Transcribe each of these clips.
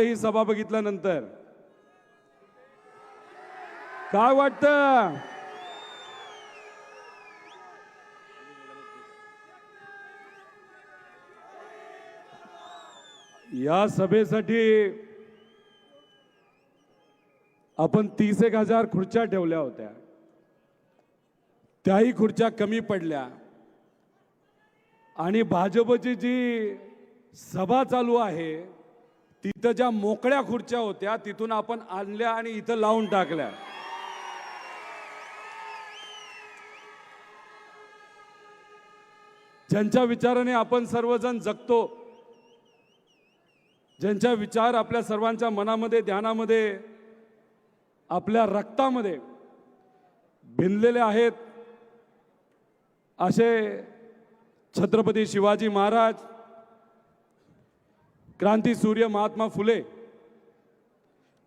ही सभा बघितल्यानंतर. काय वाटतं? या सभेसाठी आपण तीस एक हजार खुर्च्या ठेवल्या होत्या. त्याही खुर्च्या कमी पडल्या. आणि भाजपची जी सभा चालू आहे तिथं ज्या मोकळ्या खुर्च्या होत्या तिथून आपण आणल्या आणि इथं लावून टाकल्या. ज्यांच्या विचाराने आपण सर्वजण जगतो ज्यांच्या विचार आपल्या सर्वांच्या मनामध्ये ध्यानामध्ये आपल्या रक्तामध्ये भिनलेले आहेत असे छत्रपती शिवाजी महाराज क्रांती सूर्य महात्मा फुले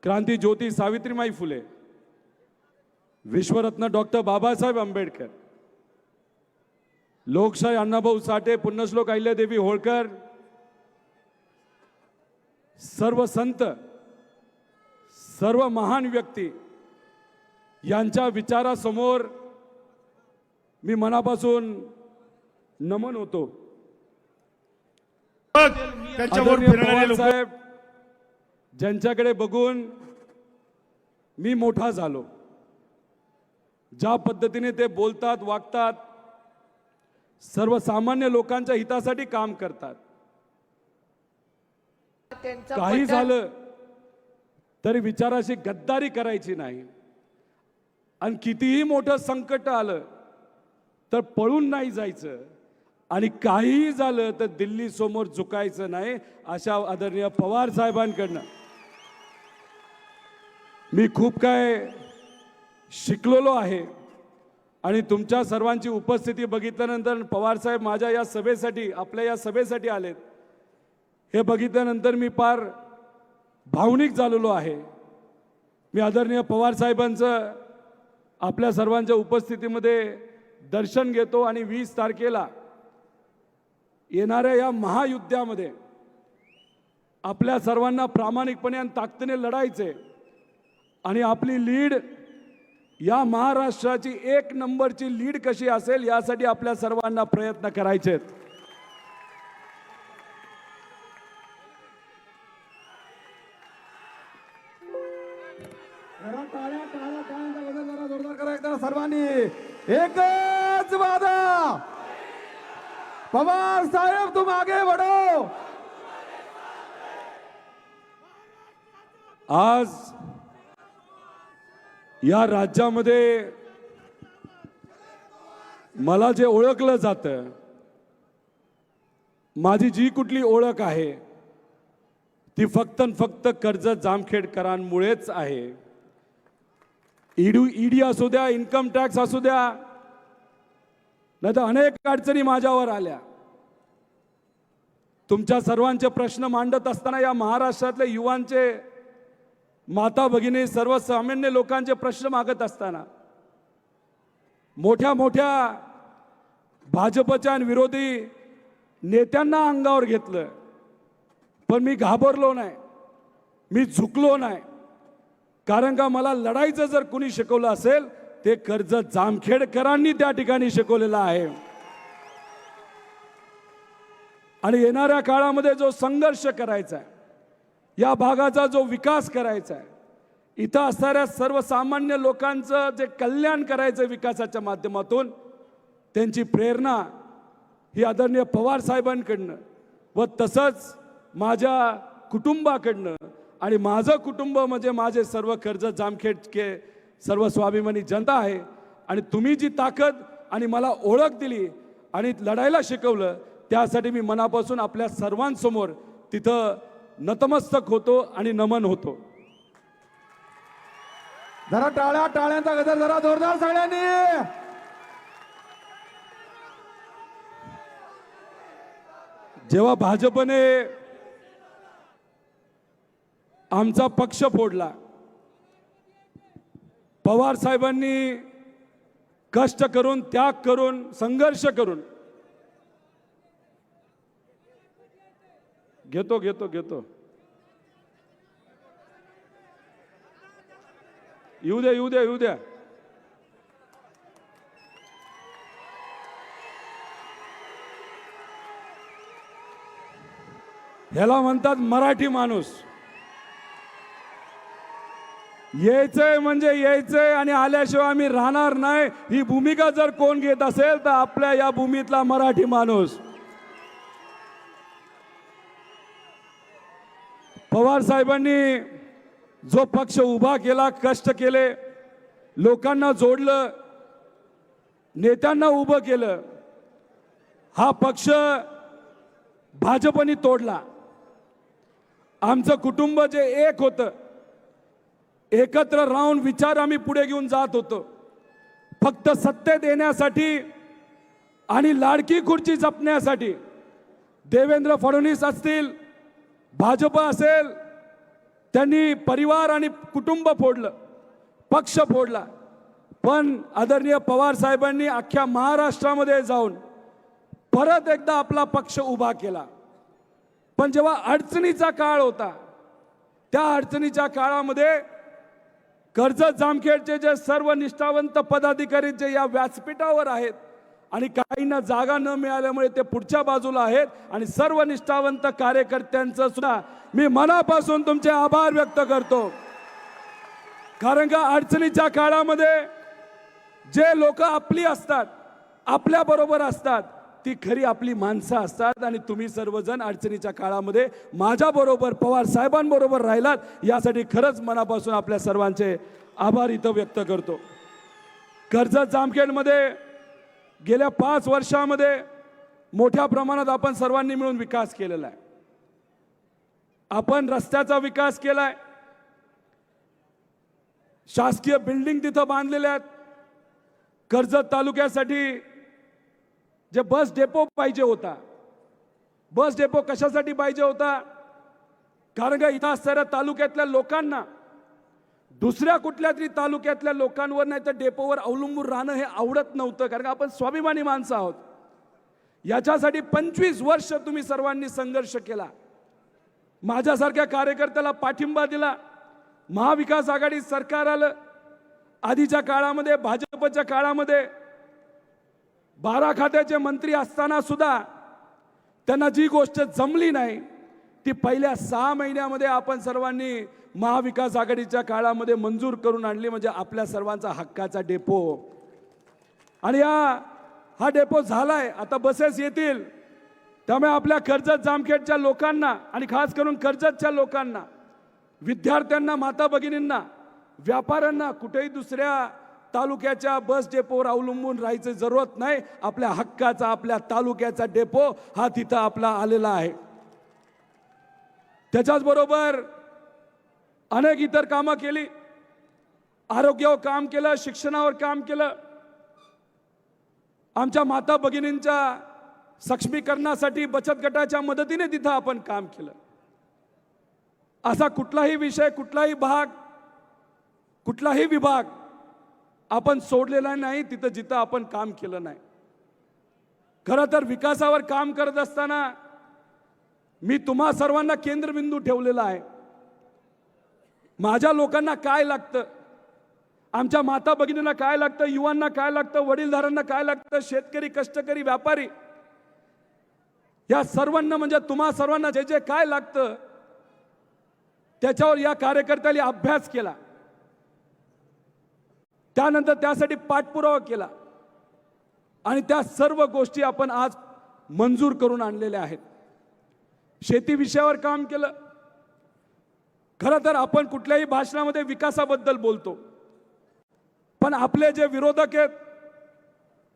क्रांती ज्योती सावित्रीमाई फुले विश्वरत्न डॉक्टर बाबासाहेब आंबेडकर लोकशाही अण्णाभाऊ साठे पुण्यश्लोक अहिल्यादेवी होळकर सर्व संत सर्व महान व्यक्ती यांच्या विचारासमोर मी मनापासून नमन होतो. त्यांच्यावर फिरणारे लोक साहेब ज्यांच्याकडे बघून मी मोठा झालो. ज्या पद्धतीने ते बोलतात वागतात सर्वसामान्य लोकांच्या हितासाठी काम करतात. काही झालं तरी विचाराशी गद्दारी करायची नाही. आणि कितीही मोठं संकट आलं तर पळून नाही जायचं. आणि काहीही झालं तर दिल्ली समोर झुकायचं नाही अशा आदरणीय पवार साहेबांकडनं. मी खूप काय शिकलेलो आहे आणि तुमच्या सर्वांची उपस्थिती बघितल्यानंतर पवार साहेब माझ्या या सभेसाठी आपल्या या सभेसाठी आलेत. हे बघितल्यानंतर मी फार भावनिक झालेलो आहे. मी आदरणीय पवार साहेबांचं आपल्या सर्वांच्या उपस्थितीमध्ये दर्शन घेतो आणि वीस तारखेला येणाऱ्या या महायुद्धामध्ये आपल्या सर्वांना प्रामाणिकपणे आणि ताकदीने लढायचे आणि आपली लीड या महाराष्ट्राची एक नंबरची लीड कशी असेल यासाठी आपल्या सर्वांना प्रयत्न करायचे सर्वांनी. एकच वादा. पवार साहेब तुम आगे बढ़ो। आज या राज्यामध्ये मला जे ओळखलं जातं माझी जी कुठली ओळख आहे ती फक्त फक्त कर्जत जामखेडकरांमुळेच आहे. ईडू ईडी असू द्या इन्कम टॅक्स असू द्या नाही तर अनेक अडचणी माझ्यावर आल्या. तुमच्या सर्वांचे प्रश्न मांडत असताना या महाराष्ट्रातल्या युवांचे माता भगिनी सर्वसामान्य लोकांचे प्रश्न मागत असताना मोठ्या मोठ्या भाजपच्या आणि विरोधी नेत्यांना अंगावर घेतलं. पण मी घाबरलो नाही. मी झुकलो नाही. कारण का मला लढाईचं जर कुणी शिकवलं असेल ते कर्ज जामखेडकरांनी त्या ठिकाणी शिकवलेलं आहे. आणि येणाऱ्या काळामध्ये जो संघर्ष करायचा आहे या भागाचा जो विकास करायचा आहे इथं असणाऱ्या सर्वसामान्य लोकांचं जे कल्याण करायचं विकासाच्या माध्यमातून त्यांची प्रेरणा ही आदरणीय पवार साहेबांकडनं व तसंच माझ्या कुटुंबाकडनं आणि माझं कुटुंब म्हणजे माझे सर्व कर्ज जामखेडके सर्व स्वाभिमानी जनता आहे. आणि तुम्ही जी ताकद आणि मला ओळख दिली आणि लढायला शिकवलं त्यासाठी मी मनापासून आपल्या सर्वांसमोर तिथं नतमस्तक होतो आणि नमन होतो. जरा टाळ्या टाळ्यांचा गजर जरा जोरदार सगळ्यांनी. जेव्हा भाजपने आमचा पक्ष फोडला पवार साहेबांनी कष्ट करून त्याग करून संघर्ष करून. घेतो घेतो घेतो. येऊ द्या येऊ द्या येऊ द्या. ह्याला म्हणतात मराठी माणूस. यायचंय म्हणजे यायचंय आणि आल्याशिवाय आम्ही राहणार नाही. ही भूमिका जर कोण घेत असेल तर आपल्या या भूमीतला मराठी माणूस. पवार साहेबांनी जो पक्ष उभा केला कष्ट केले लोकांना जोडलं नेत्यांना उभं केलं हा पक्ष भाजपनी तोडला. आमचं कुटुंब जे एक होतं एकत्र राहून विचार आम्ही पुढे घेऊन जात होतो. फक्त सत्तेत येण्यासाठी आणि लाडकी खुर्ची जपण्यासाठी देवेंद्र फडणवीस असतील भाजप असेल त्यांनी परिवार आणि कुटुंब फोडलं पक्ष फोडला. पण आदरणीय पवार साहेबांनी अख्ख्या महाराष्ट्रामध्ये जाऊन परत एकदा आपला पक्ष उभा केला. पण जेव्हा अडचणीचा काळ होता त्या अडचणीच्या काळामध्ये कर्जत जामखेडचे जे सर्व निष्ठावंत पदाधिकारी जे या व्यासपीठावर आहेत आणि काहींना जागा न मिळाल्यामुळे ते पुढच्या बाजूला आहेत आणि सर्व निष्ठावंत कार्यकर्त्यांचं सुद्धा मी मनापासून तुमचे आभार व्यक्त करतो. कारण का अडचणीच्या काळामध्ये जे लोक आपली असतात आपल्या बरोबर असतात ती खरी आपली माणसं असतात आणि तुम्ही सर्वजण अडचणीच्या काळामध्ये माझ्याबरोबर पवार साहेबांबरोबर राहिलात यासाठी खरंच मनापासून आपल्या सर्वांचे आभार इथं व्यक्त करतो. कर्जत जामखेडमध्ये गेल्या पाच वर्षामध्ये मोठ्या प्रमाणात आपण सर्वांनी मिळून विकास केलेला आहे. आपण रस्त्याचा विकास केलाय शासकीय बिल्डिंग तिथं बांधलेल्या आहेत. कर्जत तालुक्यासाठी जे बस डेपो पाहिजे होता. बस डेपो कशासाठी पाहिजे होता? कारण का इथं असणाऱ्या तालुक्यातल्या लोकांना दुसऱ्या कुठल्या तरी तालुक्यातल्या लोकांवर नाही तर डेपोवर अवलंबून राहणं हे आवडत नव्हतं कारण का आपण स्वाभिमानी माणसं आहोत. याच्यासाठी पंचवीस वर्ष तुम्ही सर्वांनी संघर्ष केला. माझ्यासारख्या कार्यकर्त्याला पाठिंबा दिला. महाविकास आघाडी सरकार आलं. आधीच्या काळामध्ये भाजपच्या काळामध्ये बारा खात्याचे मंत्री असताना सुद्धा त्यांना जी गोष्ट जमली नाही ती पहिल्या सहा महिन्यामध्ये आपण सर्वांनी महाविकास आघाडीच्या काळामध्ये मंजूर करून आणली म्हणजे आपल्या सर्वांचा हक्काचा डेपो. आणि या हा डेपो झालाय. आता बसेस येतील. त्यामुळे आपल्या कर्जत जामखेडच्या लोकांना आणि खास करून कर्जतच्या लोकांना विद्यार्थ्यांना माता भगिनींना व्यापाऱ्यांना कुठेही दुसऱ्या तालुक्याच्या बस डेपोवर अवलंबून राहायची जरूरत नाही. आपल्या हक्काचा आपल्या तालुक्याचा डेपो हा तिथं आपला आलेला आहे. त्याच्याच बरोबर अनेक इतर कामं केली. आरोग्यावर काम केलं शिक्षणावर काम केलं. आमच्या माता भगिनींच्या सक्षमीकरणासाठी बचत गटाच्या मदतीने तिथं आपण काम केलं. असा कुठलाही विषय कुठलाही भाग कुठलाही विभाग आपण सोडलेला नाही तिथं जिथं आपण काम केलं नाही. खरं तर विकासावर काम करत असताना मी तुम्हा सर्वांना केंद्रबिंदू ठेवलेला आहे. माझ्या लोकांना काय लागतं? आमच्या माता भगिनींना काय लागतं? युवांना काय लागतं? वडीलधारांना काय लागतं? शेतकरी कष्टकरी व्यापारी? या सर्वांना म्हणजे तुम्हा सर्वांना जे जे काय लागतं त्याच्यावर या कार्यकर्त्यांनी अभ्यास केला. त्यानंतर त्यासाठी पाठपुरावा केला. आणि त्या सर्व गोष्टी आपण आज मंजूर करून आणलेल्या आहेत. शेती विषयावर काम केलं. खरं तर आपण कुठल्याही भाषणामध्ये विकासाबद्दल बोलतो. पण आपले जे विरोधक आहेत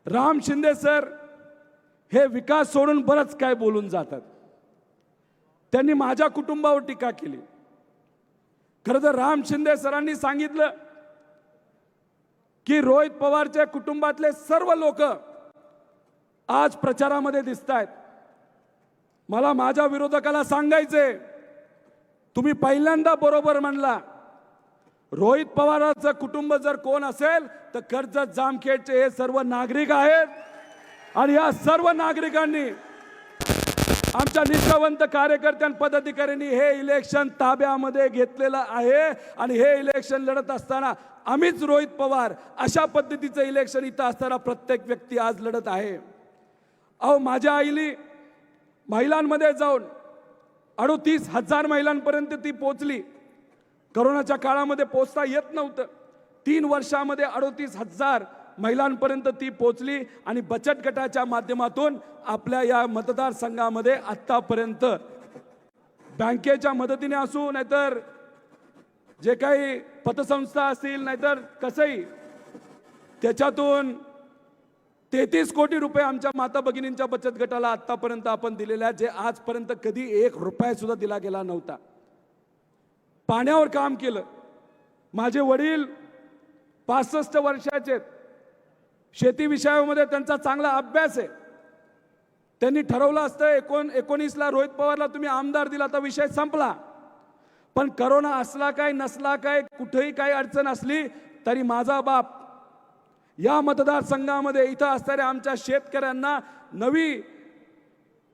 राम शिंदे सर हे विकास सोडून बरंच काय बोलून जातात. त्यांनी माझ्या कुटुंबावर टीका केली. खरं तर राम शिंदे सरांनी सांगितलं की रोहित पवारच्या कुटुंबातले सर्व लोक आज प्रचारामध्ये दिसत आहेत मला माझ्या विरोधकाला सांगायचे तुम्ही पहिल्यांदा बरोबर म्हणला रोहित पवाराचं कुटुंब जर कोण असेल तर कर्जत जामखेडचे हे सर्व नागरिक आहेत. आणि या सर्व नागरिकांनी आमच्या निष्ठावंत कार्यकर्त्यां पदाधिकाऱ्यांनी हे इलेक्शन ताब्यामध्ये घेतलेलं आहे. आणि हे इलेक्शन लढत असताना आम्हीच रोहित पवार अशा पद्धतीचं इलेक्शन इथं असताना प्रत्येक व्यक्ती आज लढत आहे. अहो माझ्या आईली महिलांमध्ये जाऊन अडोतीस हजार महिलांपर्यंत ती पोचली. करोनाच्या काळामध्ये पोचता येत नव्हतं. तीन वर्षामध्ये अडोतीस हजार महिलांपर्यंत ती पोचली आणि बचत गटाच्या माध्यमातून आपल्या या मतदारसंघामध्ये आत्तापर्यंत बँकेच्या मदतीने असू नाहीतर जे काही पतसंस्था असतील नाहीतर कसंही त्याच्यातून तेहतीस कोटी रुपये आमच्या माता भगिनींच्या बचत गटाला आत्तापर्यंत आपण दिलेले जे आजपर्यंत कधी एक रुपया सुद्धा दिला गेला नव्हता पाण्यावर काम केलं माझे वडील पासष्ट वर्षाचे आहेत. शेती विषयामध्ये त्यांचा चांगला अभ्यास आहे. त्यांनी ठरवलं असतं एकोण एकोणीसला रोहित पवारला तुम्ही आमदार दिला तर विषय संपला. पण करोना असला काय नसला काय कुठेही काही अडचण असली तरी माझा बाप या मतदारसंघामध्ये इथं असणाऱ्या आमच्या शेतकऱ्यांना नवी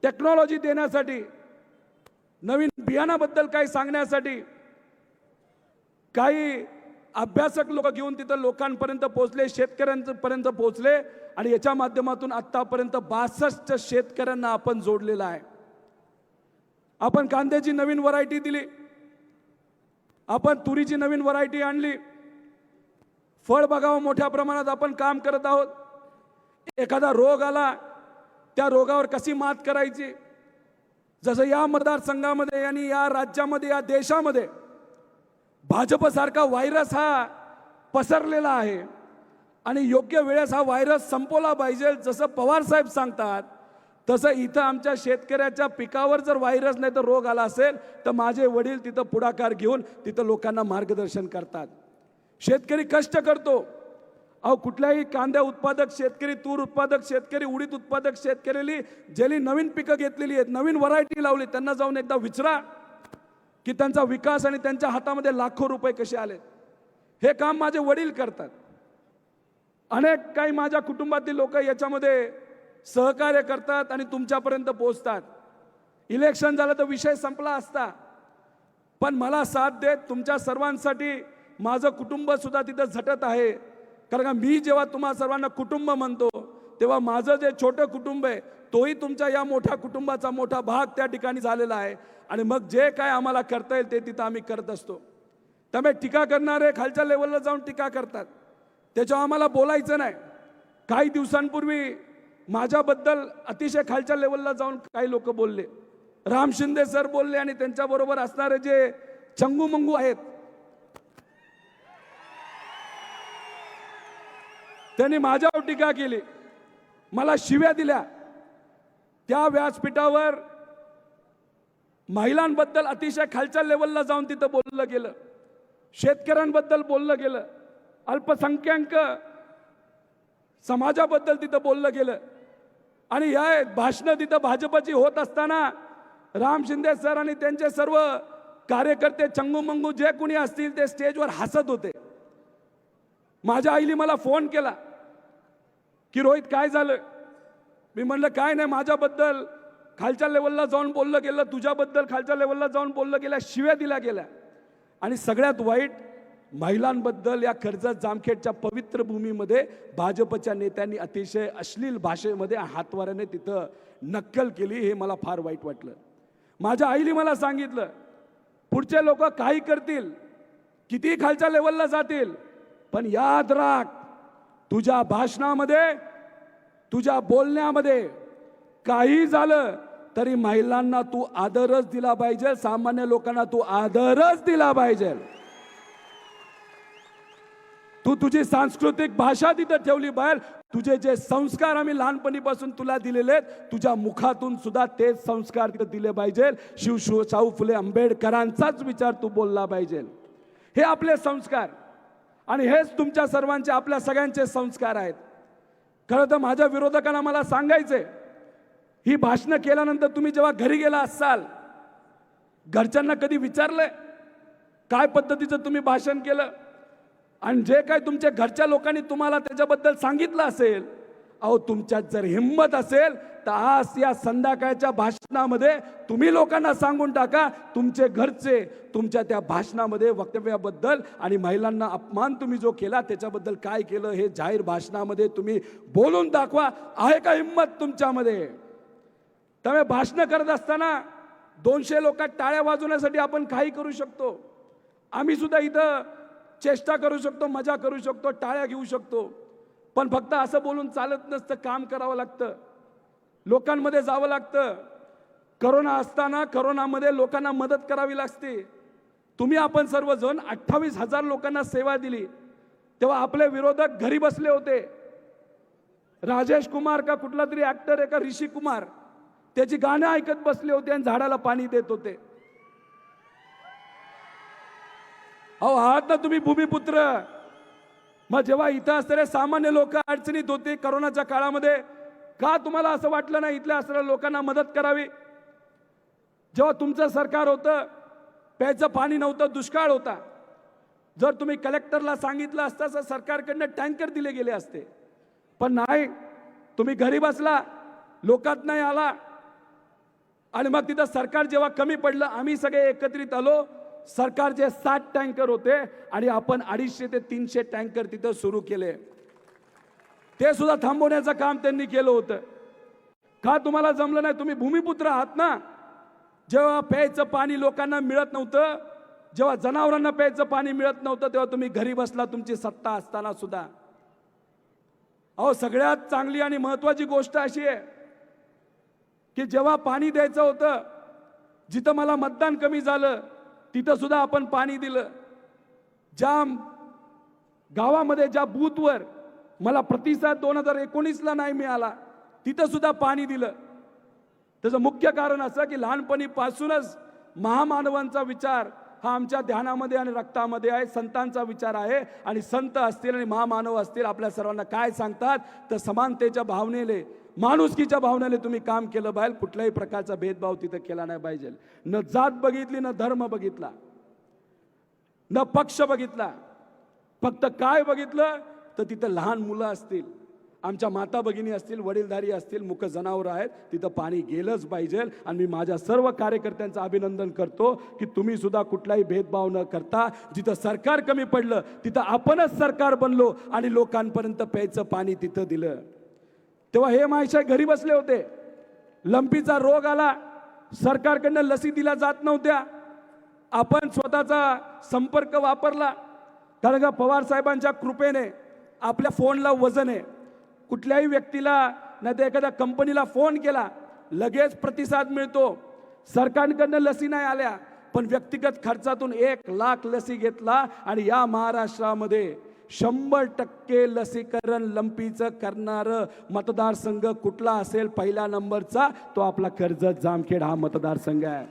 टेक्नॉलॉजी देण्यासाठी नवीन बियाणाबद्दल काही सांगण्यासाठी काही अभ्यासक लोक घेऊन तिथं लोकांपर्यंत पोहोचले शेतकऱ्यांपर्यंत पोहोचले आणि याच्या माध्यमातून आत्तापर्यंत बासष्ट शेतकऱ्यांना आपण जोडलेला आहे. आपण कांद्याची नवीन व्हरायटी दिली. आपण तुरीची नवीन व्हरायटी आणली. फळबागावर मोठ्या प्रमाणात आपण काम करत आहोत. एखादा रोग आला त्या रोगावर कशी मात करायची? जसं या मतदारसंघामध्ये आणि या राज्यामध्ये या देशामध्ये भाजपसारखा व्हायरस हा पसरलेला आहे. आणि योग्य वेळेस हा व्हायरस संपवला पाहिजे जसं पवार साहेब सांगतात तसं इथं आमच्या शेतकऱ्याच्या पिकावर जर व्हायरस नाही तर रोग आला असेल तर माझे वडील तिथं पुढाकार घेऊन तिथं लोकांना मार्गदर्शन करतात. शेतकरी कष्ट करतो. अहो कुठल्याही कांद्या उत्पादक शेतकरी तूर उत्पादक शेतकरी उडीद उत्पादक शेतकऱ्याली ज्यांनी नवीन पिकं घेतलेली आहेत नवीन व्हरायटी लावली त्यांना जाऊन एकदा विचारा. की त्यांचा विकास आणि त्यांच्या हातामध्ये लाखो रुपये कसे आले? हे काम माझे वडील करतात. अनेक काही माझ्या कुटुंबातील लोक याच्यामध्ये सहकार्य करतात आणि तुमच्यापर्यंत पोहोचतात. इलेक्शन झालं तर विषय संपला असता. पण मला साथ देत तुमच्या सर्वांसाठी माझं कुटुंबसुद्धा तिथं झटत आहे. कारण का मी जेव्हा तुम्हा सर्वांना कुटुंब म्हणतो तेव्हा माझं जे छोटं कुटुंब आहे तोही तुमच्या या मोठ्या कुटुंबाचा मोठा भाग त्या ठिकाणी झालेला आहे. आणि मग जे काय आम्हाला करता येईल ते तिथं आम्ही करत असतो. त्यामुळे टीका करणारे खालच्या लेवलला जाऊन टीका करतात. त्याच्यावर आम्हाला बोलायचं नाही. काही दिवसांपूर्वी माझ्याबद्दल अतिशय खालच्या लेवलला जाऊन काही लोक बोलले. राम शिंदे सर बोलले आणि त्यांच्याबरोबर असणारे जे चंगू मंगू आहेत त्यांनी माझ्यावर टीका केली. मला शिव्या दिल्या. त्या व्यासपीठावर महिलांबद्दल अतिशय खालच्या लेवलला जाऊन तिथं बोललं गेलं. शेतकऱ्यांबद्दल बोललं गेलं. अल्पसंख्याक समाजाबद्दल तिथं बोललं गेलं. आणि या भाषणं तिथं भाजपची होत असताना राम शिंदे सर आणि त्यांचे सर्व कार्यकर्ते चंगू मंगू जे कुणी असतील ते स्टेजवर हसत होते. माझ्या आईने मला फोन केला. की रोहित काय झालं? मी म्हणलं काय नाही माझ्याबद्दल खालच्या लेवलला जाऊन बोललं गेलं तुझ्याबद्दल खालच्या लेवलला जाऊन बोललं गेल्या शिव्या दिल्या गेल्या. आणि सगळ्यात वाईट महिलांबद्दल या कर्जत जामखेडच्या पवित्र भूमीमध्ये भाजपच्या नेत्यांनी अतिशय अश्लील भाषेमध्ये हातवाऱ्याने तिथं नक्कल केली हे मला फार वाईट वाटलं. माझ्या आईने मला सांगितलं पुढचे लोक काही करतील किती खालच्या लेवलला जातील पण याद राख तुझ्या भाषणामध्ये तुझ्या बोलण्यामध्ये काही झालं तरी महिलांना तू आदरच दिला पाहिजे सामान्य लोकांना तू आदरच दिला पाहिजे. तू तुझी सांस्कृतिक भाषा तिथं ठेवली बाहेर. तुझे जे संस्कार आम्ही लहानपणीपासून तुला दिलेले आहेत तुझ्या मुखातून सुद्धा तेच संस्कार तिथं दिले पाहिजे. शिव शिव शाहू फुले आंबेडकरांचाच विचार तू बोलला पाहिजे. हे आपले संस्कार. आणि हेच तुमच्या सर्वांचे आपल्या सगळ्यांचे संस्कार आहेत. खरं तर माझ्या विरोधकांना मला सांगायचंय ही भाषणं केल्यानंतर तुम्ही जेव्हा घरी गेला असाल घरच्यांना कधी विचारलंय? काय पद्धतीचं तुम्ही भाषण केलं? आणि जे काय तुमच्या घरच्या लोकांनी तुम्हाला त्याच्याबद्दल सांगितलं असेल अहो तुमच्यात जर हिंमत असेल तर आज या संध्याकाळच्या भाषणामध्ये तुम्ही लोकांना सांगून टाका तुमचे घरचे तुमच्या त्या भाषणामध्ये वक्तव्याबद्दल आणि महिलांना अपमान तुम्ही जो केला त्याच्याबद्दल काय केलं हे जाहीर भाषणामध्ये तुम्ही बोलून दाखवा. आहे का हिंमत तुमच्यामध्ये? त्यामुळे भाषणं करत असताना दोनशे लोकात टाळ्या वाजवण्यासाठी आपण काही करू शकतो. आम्ही सुद्धा इथं चेष्टा करू शकतो मजा करू शकतो टाळ्या घेऊ शकतो. पण फक्त असं बोलून चालत नसतं काम करावं लागतं. लोकांमध्ये जावं लागतं. करोना असताना करोनामध्ये लोकांना मदत करावी लागते. तुम्ही आपण सर्वजण अठ्ठावीस हजार लोकांना सेवा दिली. तेव्हा आपले विरोधक घरी बसले होते. राजेश कुमार का कुठला तरी ऍक्टर आहे का ऋषी कुमार त्याची गाणं ऐकत बसले होते आणि झाडाला पाणी देत होते. अहो आहात ना तुम्ही भूमिपुत्र. मग जेव्हा इथं असणारे सामान्य लोक अडचणीत होते करोनाच्या काळामध्ये का तुम्हाला असं वाटलं नाही इथल्या असणाऱ्या लोकांना मदत करावी? जेव्हा तुमचं सरकार होतं प्यायचं पाणी नव्हतं दुष्काळ होता. जर तुम्ही कलेक्टरला सांगितलं असतं तर सरकारकडनं टँकर दिले गेले असते. पण नाही तुम्ही घरी बसला लोकात नाही आला. आणि मग तिथं सरकार जेव्हा कमी पडलं आम्ही सगळे एकत्रित आलो. सरकारचे सात टँकर होते आणि आपण अडीचशे ते तीनशे टँकर तिथं सुरू केले. ते सुद्धा थांबवण्याचं काम त्यांनी केलं होतं. का तुम्हाला जमलं नाही? तुम्ही भूमिपुत्र आहात ना. जेव्हा प्यायचं पाणी लोकांना मिळत नव्हतं जेव्हा जनावरांना प्यायचं पाणी मिळत नव्हतं तेव्हा तुम्ही घरी बसला तुमची सत्ता असताना सुद्धा. अहो सगळ्यात चांगली आणि महत्वाची गोष्ट अशी आहे की जेव्हा पाणी द्यायचं होतं जिथं मला मतदान कमी झालं तिथं सुद्धा आपण पाणी दिलं. ज्या गावामध्ये ज्या बूथवर मला प्रतिसाद दोन हजार एकोणीसला नाही मिळाला तिथं सुद्धा पाणी दिलं. त्याचं मुख्य कारण असं की लहानपणीपासूनच महामानवांचा विचार हा आमच्या ध्यानामध्ये आणि रक्तामध्ये आहे संतांचा विचार आहे आणि संत असतील आणि महामानव असतील आपल्या सर्वांना काय सांगतात? तर समानतेच्या भावनेले माणुसकीच्या भावनेने तुम्ही काम केलं पाहिजे कुठल्याही प्रकारचा भेदभाव तिथं केला नाही पाहिजे. न जात बघितली न धर्म बघितला न पक्ष बघितला. फक्त काय बघितलं तर तिथं लहान मुलं असतील आमच्या माता भगिनी असतील वडीलधारी असतील मुख जनावरं आहेत तिथं पाणी गेलंच पाहिजे. आणि मी माझ्या सर्व कार्यकर्त्यांचं अभिनंदन करतो की तुम्ही सुद्धा कुठलाही भेदभाव न करता जिथं सरकार कमी पडलं तिथं आपणच सरकार बनलो आणि लोकांपर्यंत प्यायचं पाणी तिथं दिलं. तेव्हा हे मायशा घरी बसले होते. लंपीचा रोग आला. सरकारकडनं लसी दिल्या जात नव्हत्या. आपण स्वतःचा संपर्क वापरला. कारण का पवार साहेबांच्या कृपेने आपल्या फोनला वजन. आहे कुठल्याही व्यक्तीला नाही तर एखाद्या कंपनीला फोन केला लगेच प्रतिसाद मिळतो. सरकारकडनं लसी नाही आल्या पण व्यक्तिगत खर्चातून एक लाख लसी घेतला आणि या महाराष्ट्रामध्ये शंभर टक्के लसीकरण लंपीचं करणारं मतदारसंघ कुठला असेल? पहिल्या नंबरचा तो आपला कर्जत जामखेड हा मतदारसंघ आहे.